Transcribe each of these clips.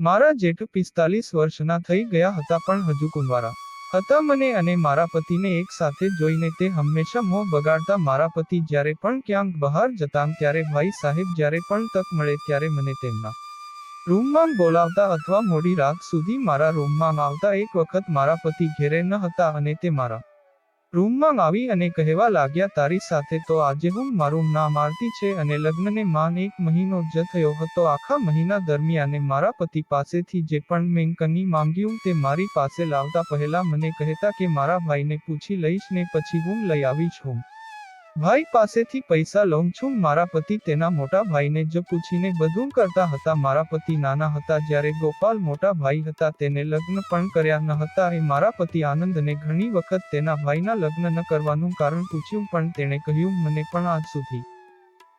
મારા જેઠ પિસ્તાલીસ વર્ષના થઈ ગયા હતા પણ હજુ કુંવારા હતા મને અને મારા પતિને એક સાથે જોઈને તે હંમેશા મોં બગાડતા મારા પતિ જ્યારે પણ ક્યાંક બહાર જતા ત્યારે ભાઈ સાહેબ જ્યારે પણ તક મળે ત્યારે મને તેમના રૂમમાં બોલાવતા અથવા મોડી રાત સુધી મારા રૂમમાં આવતા એક વખત મારા પતિ ઘેરે ન હતા અને તે મારા રૂમમાં આવી અને કહેવા લાગ્યા, તારી સાથે તો આજે હું મારું નામ આરતી છે અને લગ્નને માન એક મહિનો જ થયો હતો. આખા મહિના દરમિયાન મારા પતિ પાસેથી જે પણ મેં કની માંગ્યું તે મારી પાસે લાવતા પહેલા મને કહેતા કે મારા ભાઈને પૂછી લઈશ ને પછી હું લઈ આવીશ હું ભાઈ પાસેથી પૈસા લઉં છું. મારા પતિ તેના મોટા ભાઈને જ પૂછીને બધું કરતા હતા. મારા પતિ નાના હતા જ્યારે ગોપાલ મોટા ભાઈ હતા તેને લગ્ન પણ કર્યા ન હતા. એ મારા પતિ આનંદને ઘણી વખત તેના ભાઈના લગ્ન ન કરવાનું કારણ પૂછ્યું, પણ તેણે કહ્યું, મને પણ આજ સુધી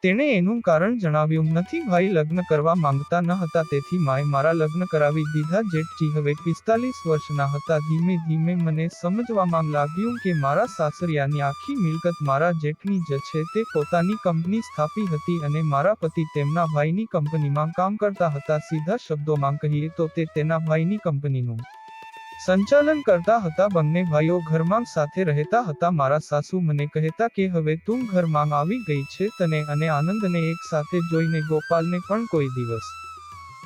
તેણે એનું કારણ જણાવ્યું નથી, ભાઈ લગ્ન કરવા માંગતા ન હતા, તેથી માએ મારા લગ્ન કરાવી દીધા જેઠજી હવે પિસ્તાલીસ વર્ષના હતા, ધીમે ધીમે મને સમજવામાં લાગ્યું કે મારા સાસરિયાની આખી મિલકત મારા જેઠની જ છે, તે પોતાની કંપની સ્થાપી હતી અને મારા પતિ તેમના ભાઈની કંપનીમાં કામ કરતા હતા, સીધા શબ્દોમાં કહીએ તો તે તેના ભાઈની કંપનીનું સંચાલન કરતા હતા બંને ભાઈઓ ઘરમાં સાથે રહેતા હતા. મારા સાસુ મને કહેતા કે હવે તું ઘરમાં આવી ગઈ છે તને અને આનંદને એક સાથે જોઈને ગોપાલને પણ કોઈ દિવસ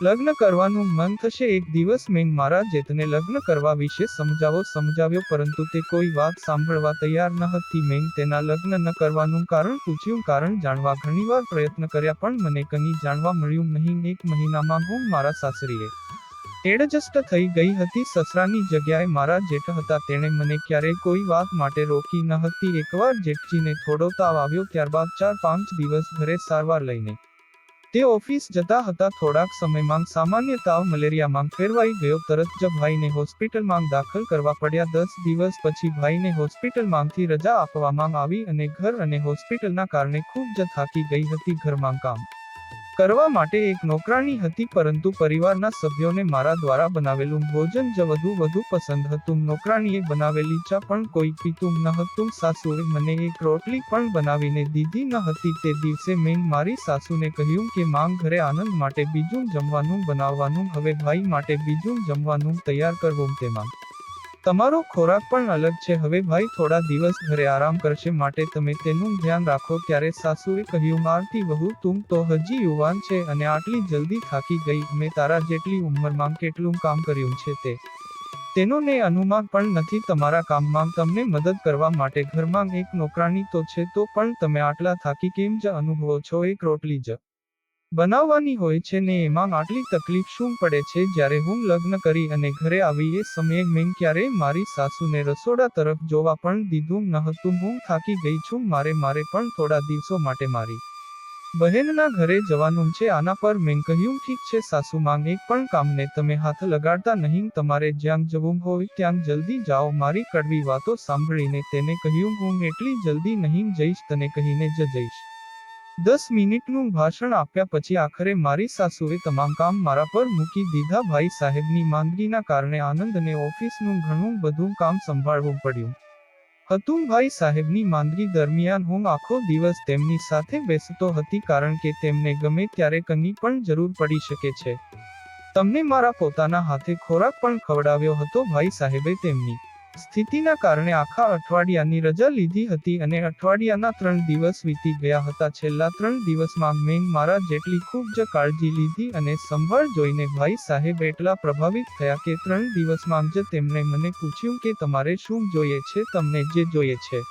લગ્ન કરવાનું મન થશે. એક દિવસ મેં મારા જેતને લગ્ન કરવા વિશે સમજાવો સમજાવ્યો, પરંતુ તે કોઈ વાત સાંભળવા તૈયાર ન હતી. મેં તેના લગ્ન ન કરવાનું કારણ પૂછ્યું. કારણ જાણવા ઘણીવાર પ્રયત્ન કર્યા, પણ મને કની જાણવા મળ્યું નહીં. એક મહિનામાં હું મારા સાસરીએ એડજસ્ટ થઈ ગઈ હતી સસરાની જગ્યાએ મારા જેઠ હતા. તેણે મને ક્યારેય કોઈ વાત માટે રોકી ન હતી. એકવાર જેઠજીને થોડો તાવ આવ્યો ત્યારબાદ ચાર પાંચ દિવસ ઘરે સારવાર લઈને તે ઓફિસ જતા હતા. થોડાક સમયમાં સામાન્ય તાવ મલેરિયામાં ફેરવાઈ ગયો. તરત જ ભાઈને હોસ્પિટલમાં દાખલ કરવા પડ્યા. દસ દિવસ પછી ભાઈને હોસ્પિટલમાંથી રજા આપવામાં આવી અને ઘર અને હોસ્પિટલના કારણે ખૂબ જ થાકી ગઈ હતી. ઘરમાં કામ કરવા માટે એક નોકરાણી હતી, પરંતુ પરિવારના સભ્યોને મારા દ્વારા બનાવેલું ભોજન જ વધુ વધુ પસંદ હતું. નોકરાણીએ બનાવેલી ચા પણ કોઈ પીતું ન હતું. સાસુએ મને એક રોટલી પણ બનાવીને દીધી ન હતી. તે દિવસે મેં મારી સાસુને કહ્યું કે, માંગ ઘરે આનંદ માટે બીજું જમવાનું બનાવવાનું. હવે ભાઈ માટે બીજું જમવાનું તૈયાર કરવું તેમાં. તમારો ખોરાક પણ અલગ છે. હવે ભાઈ, થોડા દિવસ ઘરે આરામ કરશે માટે તમે તેનું ધ્યાન રાખો. ત્યારે સાસુએ કહ્યું, મારતી વહુ, તું તો હજી યુવાન છે અને આટલી જલ્દી થાકી ગઈ. મેં તારા જેટલી ઉંમરમાં કેટલું કામ કર્યું છે તે. તેનો ને અનુમાન પણ નથી તમારા કામમાં. તમને મદદ કરવા માટે ઘરમાં એક નોકરાણી તો છે તો પણ તમે આટલા થાકી કેમ જ અનુભવો છો? એક રોટલી જ. બનાવવાની હોય છે ને એમાં આટલી તકલીફ શું પડે છે? જ્યારે હું લગ્ન કરી અને ઘરે આવી એ સમયે મેં ક્યારેય મારી સાસુને રસોડા તરફ જોવા પણ દીધું ન હું થાકી ગઈ છું. મારે મારે પણ થોડા દિવસો માટે મારી બહેનના ઘરે જવાનું છે. આના પર મેં કહ્યું, ઠીક છે સાસુ, માંગ એક પણ કામને તમે હાથ લગાડતા નહીં. તમારે જ્યાં જવું હોય ત્યાં જલ્દી જાઓ. મારી કડવી વાતો સાંભળીને તેને કહ્યું, હું એટલી જલ્દી નહીં જઈશ, તને કહીને જ જઈશ. દસ મિનિટનું ભાષણ આપ્યા પછી આખરે મારી સાસુએ તમામ કામ મારા પર મૂકી દીધા. ભાઈ સાહેબની માંદગીના કારણે આનંદને ઓફિસનું ઘણું બધું કામ સંભાળવું પડ્યું. હતુંભાઈ સાહેબની માંદગી દરમિયાન હું આખો દિવસ તેમની સાથે બેસતો હતી કારણ કે તેમને ગમે ત્યારે કની પણ જરૂર પડી શકે છે. તમને મારા પોતાના હાથે ખોરાક પણ ખવડાવ્યો હતો. ભાઈ સાહેબે તેમની સ્થિતિના કારણે આખા અઠવાડિયાની રજા લીધી હતી અને અઠવાડિયાના ત્રણ દિવસ વીતી ગયા હતા. છેલ્લા ત્રણ દિવસમાં મેં મારા જેટલી ખૂબ જ કાળજી લીધી અને સંભાળ જોઈને ભાઈ સાહેબ એટલા પ્રભાવિત થયા કે ત્રણ દિવસમાં જ તેમણે મને પૂછ્યું કે તમારે શું જોઈએ છે? તમને જે જોઈએ છે.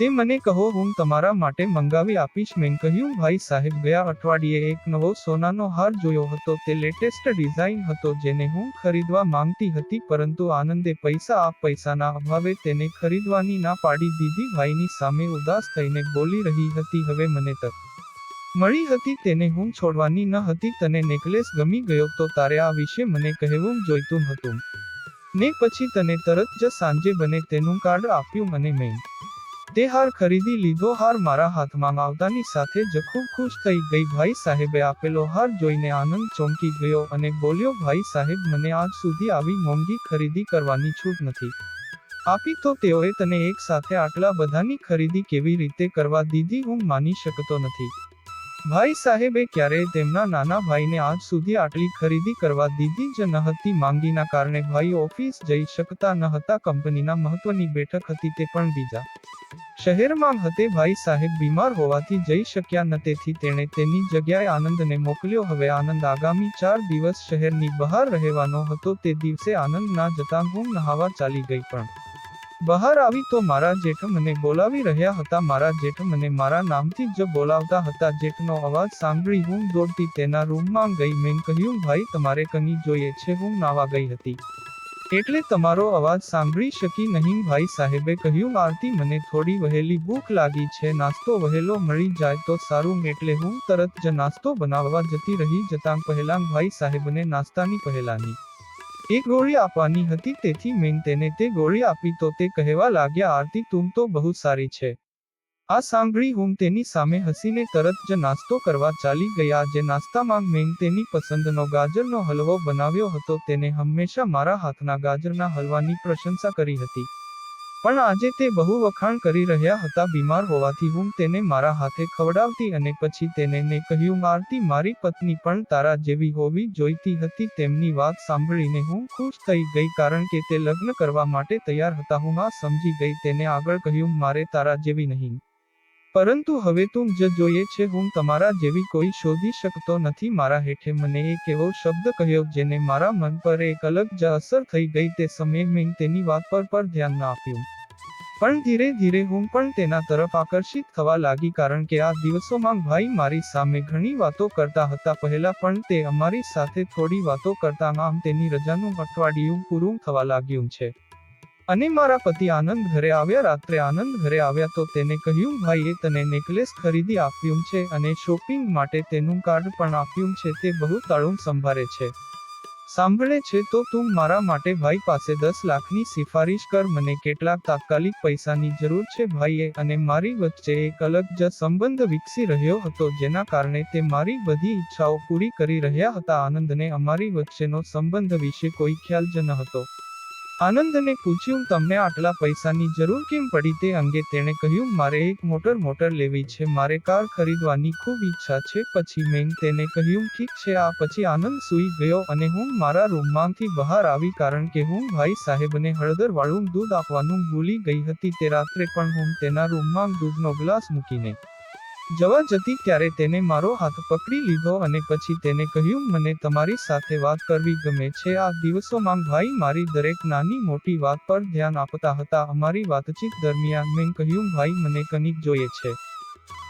તે મને કહો, હું તમારા માટે મંગાવી આપીશ. મેં કહ્યું, ભાઈ સાહેબ, ગયા અઠવાડિયે એક નવો સોનાનો હાર જોયો હતો. તે લેટેસ્ટ ડિઝાઇન હતો જેને હું ખરીદવા માંગતી હતી, પરંતુ આનંદે પૈસા આ પૈસાના અભાવે તેને ખરીદવાની ના પાડી દીધી. ભાઈની સામે ઉદાસ થઈને બોલી રહી હતી, હવે મને તક મળી હતી, તેને હું છોડવાની ન હતી. તને નેકલેસ ગમી ગયો તો તારે આ વિશે મને કહેવું જોઈતું હતું. ને પછી તને તરત જ સાંજે બને તેનું કાર્ડ આપ્યું મને મેં તે હાર ખરીદી લીધો, હાર મારા હાથમાં આવતાની સાથે જ ખૂબ ખુશ થઈ ગઈ. ભાઈ સાહેબે આપેલો હાર જોઈને આનંદ ચોંકી ગયો અને બોલ્યો, ભાઈ સાહેબ, મને આજ સુધી આવી મોંઘી ખરીદી કરવાની છૂટ નથી. આપી તો તેઓએ તને એક સાથે આટલા બધાની ખરીદી કેવી રીતે કરવા દીધી હું માની શકતો નથી. ભાઈ સાહેબે ક્યારેય તેમના નાના ભાઈને આજ સુધી આટલી ખરીદી કરવા દીધી જ ન હતી માંગીના કારણે ભાઈ ઓફિસ જઈ શકતા ન હતા કંપનીના મહત્વની બેઠક હતી તે પણ બીજા શહેરમાં હતે ભાઈ સાહેબ બીમાર હોવાથી જઈ શક્યા ન, તેથી તેણે તેની જગ્યાએ આનંદને મોકલ્યો. હવે આનંદ આગામી ચાર દિવસ શહેરની બહાર રહેવાનો હતો. તે દિવસે આનંદ ના જતા હું નહાવા ચાલી ગઈ પણ બહાર આવી તો મારા જેઠ મને બોલાવી રહ્યા હતા. મારા જેઠ મને મારા નામથી જ બોલાવતા હતા. જેઠનો અવાજ સાંભળી હું દોડતી તેના રૂમમાં ગઈ. મેં કહ્યું, ભાઈ, તમારે કની જોઈએ છે? હું નાવા ગઈ હતી. એટલે તમારો અવાજ સાંભળી શકી નહીં. ભાઈ સાહેબે કહ્યું, આરતી, મને થોડી વહેલી ભૂખ લાગી છે. નાસ્તો વહેલો મળી જાય તો સારું. એટલે હું તરત જ નાસ્તો બનાવવા જતી રહી જતાં પહેલાં ભાઈ સાહેબને નાસ્તાની પહેલાની એક ગોળી આપવાની હતી, તેથી મેં તેને તે ગોળી આપી તો તે કહેવા લાગ્યા, આરતી, તું તો બહુ સારી છે. આ સાંભળી હું તેની સામે હસીને તરત જ નાસ્તો કરવા ચાલી ગયા. જે નાસ્તામાં મેં તેની પસંદનો ગાજરનો હલવો બનાવ્યો હતો, તેને હંમેશા મારા હાથના ગાજરના હલવાની પ્રશંસા કરી હતી. પણ આજે તે બહુ વખાણ કરી રહ્યા હતા બીમાર હોવાથી હું તેને મારા હાથે ખવડાવતી અને પછી તેને ને કહ્યું આરતી મારી પત્ની પણ તારા જેવી હોવી જોઈતી હતી. તેમની વાત સાંભળીને હું ખુશ થઈ ગઈ કારણ કે તે લગ્ન કરવા માટે તૈયાર હતા. હું આ સમજી ગઈ, તેને આગળ કહ્યું, મારે તારા જેવી નહીં. પરંતુ હવે તું જ જોઈએ છે, હું તમારા જેવી કોઈ શોધી શકતો નથી. મારા હેઠે મને એક એવો શબ્દ કહ્યો જેને મારા મન પર એક અલગ જ અસર થઈ ગઈ. તે સમયે મેં તેની વાત પર પર ધ્યાન ના આપ્યું. પણ ધીરે ધીરે હું પણ તેના તરફ આકર્ષિત થવા લાગી, કારણ કે આ દિવસોમાં ભાઈ મારી સામે ઘણી વાતો કરતા હતા. પહેલા પણ તે અમારી સાથે થોડી વાતો કરતા, આમ તેની રજાનું અઠવાડિયું પૂરું થવા લાગ્યું છે. અને મારા પતિ આનંદ ઘરે આવ્યા, રાત્રે આનંદ ઘરે આવ્યા તો તેને કહ્યું, ભાઈએ તને નેકલેસ ખરીદી આપ્યું છે અને શોપિંગ માટે તેનું કાર્ડ પણ આપ્યું છે, તે બહુ તાળું સંભાળે છે. સાંભળે છે તો તું મારા માટે ભાઈ પાસે દસ લાખની સિફારિશ કર, મને કેટલાક તાત્કાલિક પૈસાની જરૂર છે, ભાઈએ અને મારી વચ્ચે એક અલગ જ સંબંધ વિકસી રહ્યો હતો, જેના કારણે તે મારી બધી ઈચ્છાઓ પૂરી કરી રહ્યા હતા. આનંદને અમારી વચ્ચેનો સંબંધ વિશે કોઈ ખ્યાલ જ ન હતો. આનંદને પૂછ્યું, તમને આટલા પૈસાની જરૂર કેમ પડી? તે અંગે તેણે કહ્યું, મારે એક મોટર મોટર લેવી છે, મારે કાર ખરીદવાની ખૂબ ઈચ્છા છે. પછી મેં તેને કહ્યું, ઠીક છે, આ પછી આનંદ સૂઈ ગયો અને હું મારા રૂમમાંથી બહાર આવી કારણ કે હું ભાઈ સાહેબને હળદર વાળું દૂધ આપવાનું ભૂલી ગઈ હતી. તે રાત્રે પણ હું તેના રૂમમાં દૂધનો ગ્લાસ મૂકીને જવા જતી ત્યારે તેને મારો હાથ પકડી લીધો અને પછી તેને કહ્યું, મને તમારી સાથે વાત કરવી ગમે છે. આ દિવસોમાં ભાઈ મારી દરેક નાની મોટી વાત પર ધ્યાન આપતા હતા. અમારી વાતચીત દરમિયાન મેં કહ્યું, ભાઈ, મને કનિક જોઈએ છે.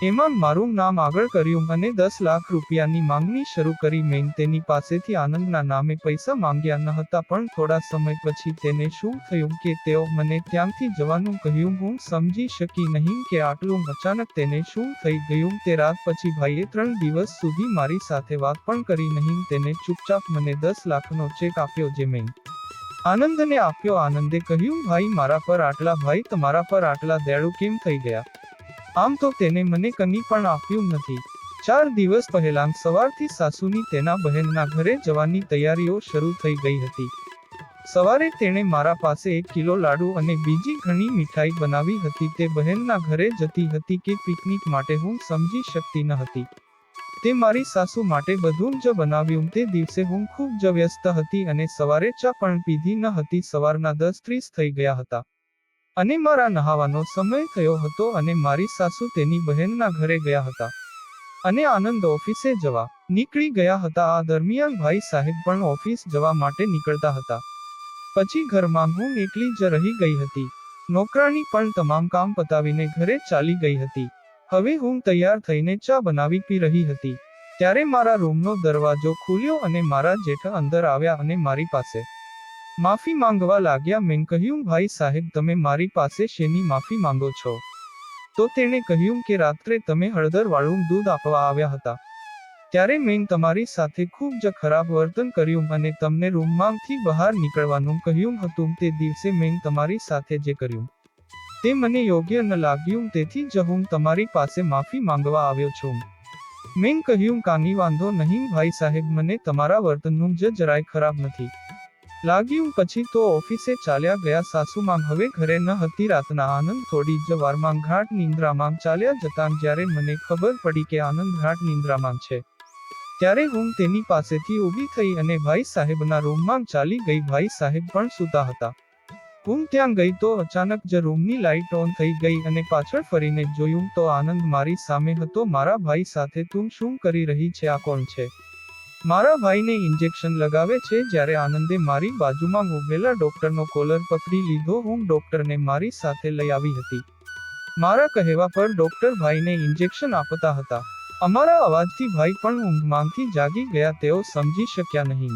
એમાં મારું નામ આગળ કર્યું અને દસ લાખ રૂપિયાની માંગણી શરૂ કરી. મેં તેની પાસેથી આનંદના નામે પૈસા માંગ્યા ન હતા પણ થોડા સમય પછી તેને શું થયું કે તેઓ મને ત્યાંથી જવાનું કહ્યું, હું સમજી શકી નહીં કે આટલું અચાનક તેને શું થઈ ગયું. તે રાત પછી ભાઈએ ત્રણ દિવસ સુધી મારી સાથે વાત પણ કરી નહીં. તેને ચૂપચાપ મને દસ લાખનો ચેક આપ્યો જે મેં આનંદને આપ્યો. આનંદે કહ્યું, ભાઈ, મારા પર આટલા, ભાઈ, તમારા પર આટલા દેડું કેમ થઈ ગયા? આમ તો તેને મને કની પણ આપ્યું નથી. ચાર દિવસ પહેલા સવારથી સાસુની તેના બહેનના ઘરે જવાની તૈયારીઓ શરૂ થઈ ગઈ હતી. સવારે તેણે મારા પાસે એક કિલો લાડુ અને બીજી ઘણી મીઠાઈ બનાવી હતી. તે બહેનના ઘરે જતી હતી કે પિકનિક માટે હું સમજી શકતી ન હતી. તે મારી સાસુ માટે બધું જ બનાવ્યું. તે દિવસે હું ખૂબ જ વ્યસ્ત હતી અને સવારે ચા પણ પીધી ન હતી. સવારના દસ ત્રીસ થઈ ગયા હતા. અને મારા નહાવાનો સમય થયો હતો અને મારી સાસુ તેની બહેનના ઘરે ગયા હતા. અને આનંદ ઓફિસે જવા નીકળી ગયા હતા. આ દરમિયાન ભાઈ સાહેબ પણ ઓફિસ જવા માટે નીકળતા હતા. પછી ઘરમાં હું એકલી જ રહી ગઈ હતી. નોકરાણી પણ તમામ કામ પતાવીને ઘરે ચાલી ગઈ હતી. હવે હું તૈયાર થઈને ચા બનાવી પી રહી હતી. ત્યારે મારા રૂમનો દરવાજો ખુલ્યો અને મારા જેઠ અંદર આવ્યા અને મારી પાસે માફી માંગવા લાગ્યા મેં કહ્યું, ભાઈ સાહેબ, તમે મારી પાસે શેની માફી માંગો છો? તો તેણે કહ્યું કે રાત્રે તમે હળદરવાળું દૂધ આપવા આવ્યા હતા. ત્યારે મેં તમારી સાથે ખૂબ જ ખરાબ વર્તન કર્યું અને તમને રૂમમાંથી બહાર નીકળવાનું કહ્યું હતું. તે દિવસે મેં તમારી સાથે જે કર્યું, તે મને યોગ્ય ન લાગ્યું, તેથી જ હું તમારી પાસે માફી માંગવા આવ્યો છું. મેં કહ્યું કાની વાંધો નહીં, ભાઈ સાહેબ, મને તમારા વર્તનનું જ જરાય ખરાબ નથી. લાગ્યું પછી તો ઓફિસે ચાલ્યા ગયા સાસુમાં હવે ઘરે ન હતી રાતના આનંદ થોડી જ વારમાં ઘાટ નિંદ્રામાં ચાલ્યા જતાં જ્યારે મને ખબર પડી કે આનંદ ઘાટ નિંદ્રામાં છે. ત્યારે હું તેની પાસેથી ઊભી થઈ અને ભાઈ સાહેબના રૂમમાં ચાલી ગઈ. ભાઈ સાહેબ પણ સૂતા હતા. હું ત્યાં ગઈ તો અચાનક જ રૂમની લાઇટ ઓન થઈ ગઈ અને પાછળ ફરીને જોયું તો આનંદ મારી સામે હતો. મારા ભાઈ સાથે તું શું કરી રહી છે? આ કોણ છે? મારા ભાઈને ઇન્જેક્શન લગાવે છે જ્યારે આનંદે મારી બાજુમાં ઉભેલા ડોક્ટરનો કોલર પકડી લીધો. હું ડોક્ટરને મારી સાથે લઈ આવી હતી. મારા કહેવા પર ડોક્ટર ભાઈને ઇન્જેક્શન આપતા હતા. અમારા અવાજથી ભાઈ પણ ઊંઘમાંથી જાગી ગયા. તેઓ સમજી શક્યા નહીં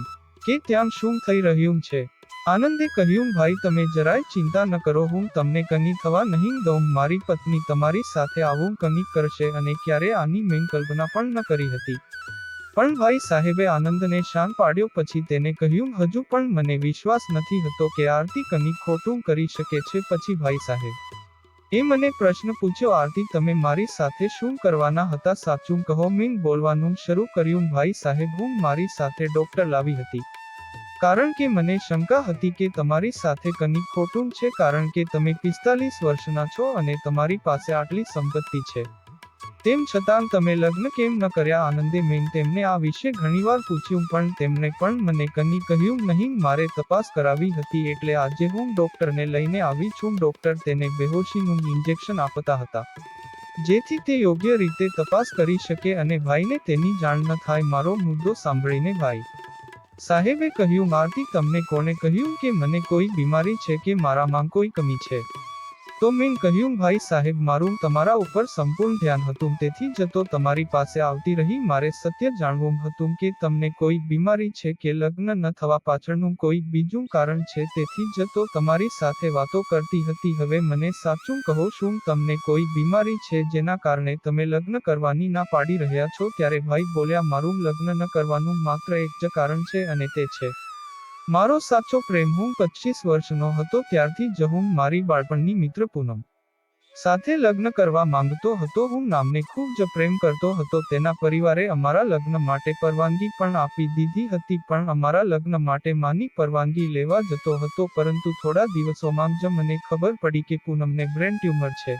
કે ત્યાં શું થઈ રહ્યું છે. આનંદે કહ્યું, ભાઈ, તમે જરાય ચિંતા ન કરો. હું તમને કની થવા નહીં દઉં. મારી પત્ની તમારી સાથે આવું કની કરશે અને ક્યારે? આની મેં કલ્પના પણ ન કરી હતી. પણ ભાઈ સાહેબે આનંદને શાંત પાડ્યો પછી તેને કહ્યું, હજુ પણ મને વિશ્વાસ નથી હતો કે આરતી કની ખોટું કરી શકે છે. પછી ભાઈ સાહેબ, એ મને પ્રશ્ન પૂછ્યો, આરતી, તમે મારી સાથે શું કરવાના હતા? સાચું કહો મીન બોલવાનું શરૂ કર્યું. ભાઈ સાહેબ, હું મારી સાથે ડોક્ટર લાવી હતી. કારણ કે મને શંકા હતી કે તમારી સાથે કંઈક ખોટું છે, કારણ કે તમે પિસ્તાલીસ વર્ષના છો અને તમારી પાસે આટલી સંપત્તિ છે. તેમ છતાં તમે લગ્ન કેમ ન કર્યા? આનંદે મેં તેમને આ વિશે ઘણીવાર પૂછ્યું, પણ તેમણે પણ મને કની કહ્યું નહીં. મારે તપાસ કરાવી હતી, એટલે આજે હું ડોક્ટરને લઈને આવી છું. ડોક્ટર તેને બેહોશીનું ઇન્જેક્શન આપતા હતા, જેથી તે યોગ્ય રીતે તપાસ કરી શકે અને ભાઈને તેની જાણ ન થાય. મારો મુદ્દો સાંભળીને ભાઈ સાહેબે કહ્યું મારથી તમને કોણે કહ્યું કે મને કોઈ બીમારી છે કે મારામાં કોઈ કમી છે? તો મેં કહ્યું, ભાઈ સાહેબ, મારું તમારા ઉપર સંપૂર્ણ ધ્યાન હતું. તેથી જતો તમારી પાસે આવતી રહી. મારે સત્ય જાણવું હતું કે તમને કોઈ બીમારી છે કે લગ્ન ન થવા પાછળનું કોઈ બીજું કારણ છે. તેથી જતો તમારી સાથે વાતો કરતી હતી. હવે મને સાચું કહો શું તમને કોઈ બીમારી છે જેના કારણે તમે લગ્ન કરવાની ના પાડી રહ્યા છો? ત્યારે ભાઈ બોલ્યા, મારું લગ્ન ન કરવાનું માત્ર એક જ કારણ છે અને તે છે. મારો સાચો પ્રેમ હું પચીસ વર્ષનો હતો ત્યારથી જ હું મારી બાળપણની મિત્ર પૂનમ. સાથે લગ્ન કરવા માંગતો હતો, હું નામને ખૂબ જ પ્રેમ કરતો હતો, તેના પરિવારે અમારા લગ્ન માટે પરવાનગી પણ આપી દીધી હતી, પણ અમારા લગ્ન માટે માની પરવાનગી લેવા જતો હતો, પરંતુ થોડા દિવસોમાં જ મને ખબર પડી કે પૂનમને બ્રેન ટ્યુમર છે.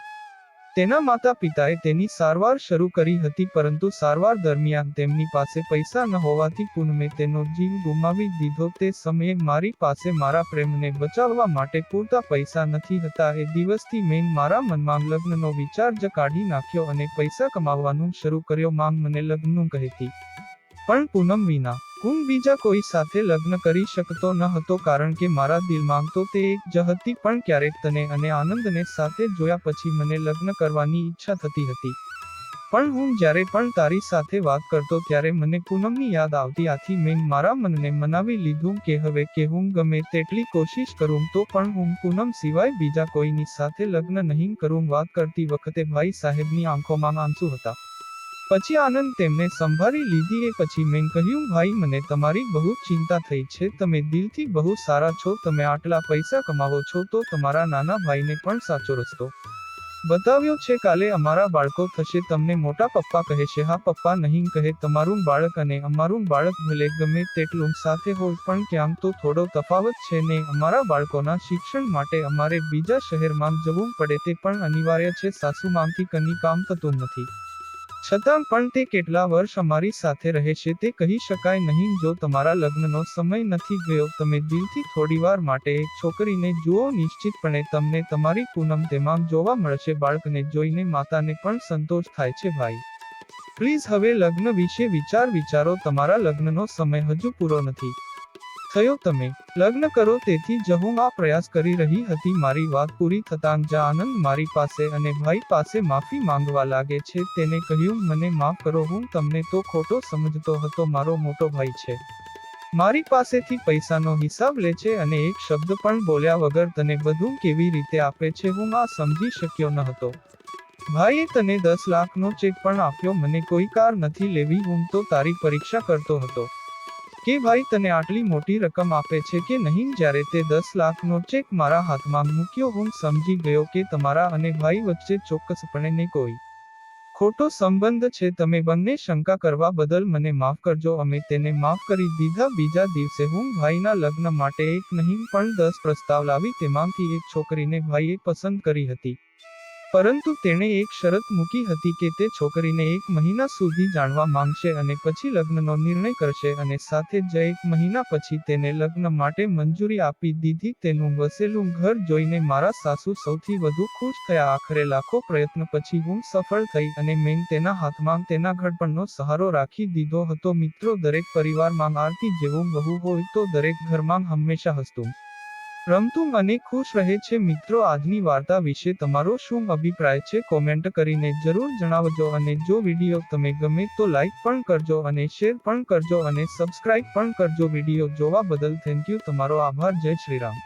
તેના માતા પિતાએ તેની સારવાર શરૂ કરી હતી, પરંતુ સારવાર દરમિયાન તેમની પાસે પૈસા ન હોવાથી પૂનમે તેનો જીવ ગુમાવી દીધો. તે સમયે મારી પાસે મારા પ્રેમને બચાવવા માટે પૂરતા પૈસા નથી હતા. એ દિવસથી મેં મારા મનમાં લગ્નનો વિચાર જ કાઢી નાખ્યો અને પૈસા કમાવવાનું શરૂ કર્યો. માંગ મને લગ્નનું કહેતી, પણ પૂનમ વિના હું બીજા કોઈ સાથે લગ્ન કરી શકતો ન હતો કારણ કે મારા દિલમાં તો તે એક જ હતી પણ ક્યારેક તને અને આનંદને સાથે જોયા પછી મને લગ્ન કરવાની ઈચ્છા થતી હતી. પણ હું જ્યારે પણ તારી સાથે વાત કરતો ત્યારે મને પૂનમની યાદ આવતી આથી મેં મારા મનને મનાવી લીધું કે હવે કે હું ગમે તેટલી કોશિશ કરું તો પણ હું પૂનમ સિવાય બીજા કોઈની સાથે લગ્ન નહીં કરું વાત કરતી વખતે ભાઈ સાહેબની આંખોમાં આંસુ હતા. પછી આનંદ તેમને સંભાળી લીધી એ પછી મેં કહ્યું, ભાઈ, મને તમારી બહુ ચિંતા થઈ છે. તમે દિલથી બહુ સારા છો. તમે આટલા પૈસા કમાવો છો તો તમારા નાના ભાઈને પણ સાચો રસ્તો બતાવ્યો છે. કાલે અમારા બાળકો થશે. તમને મોટા પપ્પા કહે છે. હા, પપ્પા નહીં કહે. તમારું બાળક અને અમારું બાળક ભલે ગમે તેટલું સાથે હોય, પણ ક્યાંક તો થોડો તફાવત છે ને અમારા બાળકોના શિક્ષણ માટે અમારે બીજા શહેરમાં જવું પડે તે પણ અનિવાર્ય છે. સાસુ માંથી કંઈ કામ થતું નથી. છતાં પણ તે કેટલા વર્ષ અમારી સાથે રહે છે તે કહી શકાય નહીં. જો તમારા લગ્નનો સમય નથી ગયો, તમે દિલથી થોડીવાર માટે એક છોકરીને જુઓ. નિશ્ચિતપણે તમને તમારી પૂનમ તેમાં જોવા મળશે. બાળકને જોઈને માતાને પણ સંતોષ થાય છે ભાઈ. પ્લીઝ હવે લગ્ન વિશે વિચાર વિચારો. તમારા લગ્નનો સમય હજુ પૂરો નથી. થયો તમે. લગ્ન કરો તેથી જ હું આ પ્રયાસ કરી રહી હતી. મારી વાત પૂરી થતાં જ આનંદ મારી પાસે અને ભાઈ પાસે માફી માંગવા લાગે છે. તેને કહ્યું, મને માફ કરો, હું તમને તો ખોટો સમજતો હતો. મારો મોટો ભાઈ છે. મારી પાસેથી પૈસાનો હિસાબ લે છે અને એક શબ્દ પણ બોલ્યા વગર તને બધું કેવી રીતે આપે છે હું આ સમજી શક્યો ન હતો. ભાઈએ તને દસ લાખનો ચેક પણ આપ્યો. મને કોઈ કાર નથી લેવી. હું તો તારી પરીક્ષા કરતો હતો. કે ભાઈ તને આટલી મોટી રકમ આપે છે કે નહીં? જ્યારે તે દસ લાખનો ચેક મારા હાથમાં મૂક્યો હું સમજી ગયો કે તમારા અને ભાઈ વચ્ચે ચોક્કસપણે ને કોઈ ખોટો સંબંધ છે. તમે બંને શંકા કરવા બદલ મને માફ કરજો. અમે તેને માફ કરી દીધા. બીજા દિવસે હું ભાઈના લગ્ન માટે એક નહીં પણ દસ પ્રસ્તાવ લાવી. તેમાંથી એક છોકરીને ભાઈએ પસંદ કરી હતી. પરંતુ તેણે એક શરત મૂકી હતી કે તે છોકરીને એક મહિના સુધી જાણવા માંગશે અને પછી લગ્નનો નિર્ણય કરશે અને સાથે જ એક મહિના પછી તેને લગ્ન માટે મંજૂરી આપી દીધી. તેનું વસેલું ઘર જોઈને મારા સાસુ સૌથી વધુ ખુશ થયા. આખરે લાખો પ્રયત્ન પછી હું સફળ થઈ અને મેં તેના હાથમાં તેના ઘડપણનો સહારો રાખી દીધો હતો. મિત્રો, દરેક પરિવારમાં આરતી જેવું વહુ હોય તો દરેક ઘરમાં હંમેશા હસતું. રમતું અને ખુશ રહે છે મિત્રો, આજની વાર્તા વિશે તમારો શું અભિપ્રાય છે? કોમેન્ટ કરીને જરૂર જણાવજો અને જો વીડિયો તમે ગમે તો લાઈક પણ કરજો અને શેર પણ કરજો અને સબસ્ક્રાઇબ પણ કરજો વીડિયો જોવા બદલ થેન્ક યુ તમારો આભાર. જય શ્રી રામ.